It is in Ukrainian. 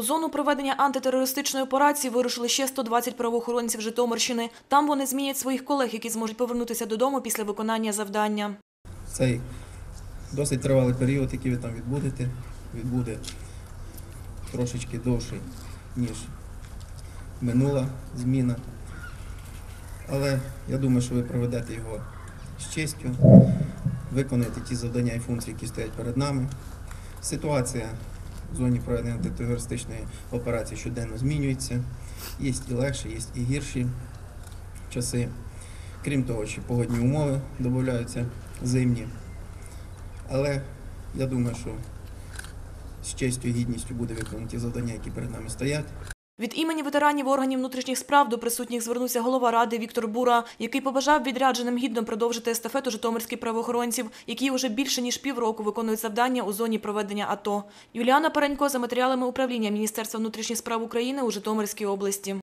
У зону проведення антитерористичної операції вирушили ще 120 правоохоронців Житомирщини. Там вони змінять своїх колег, які зможуть повернутися додому після виконання завдання. Цей досить тривалий період, який ви там відбудете, відбуде трошечки довший, ніж минула зміна. Але я думаю, що ви проведете його з честю, виконаєте ті завдання і функції, які стоять перед нами. Ситуація в зоні проведення антитерористичної операції щоденно змінюється. Є і легші, є і гірші часи. Крім того, що погодні умови додаються зимні. Але я думаю, що з честю і гідністю буде виконані ті завдання, які перед нами стоять. Від імені ветеранів органів внутрішніх справ до присутніх звернувся голова ради Віктор Бура, який побажав відрядженим гідно продовжити естафету житомирських правоохоронців, які вже більше ніж півроку виконують завдання у зоні проведення АТО. Юліана Паренько за матеріалами управління Міністерства внутрішніх справ України у Житомирській області.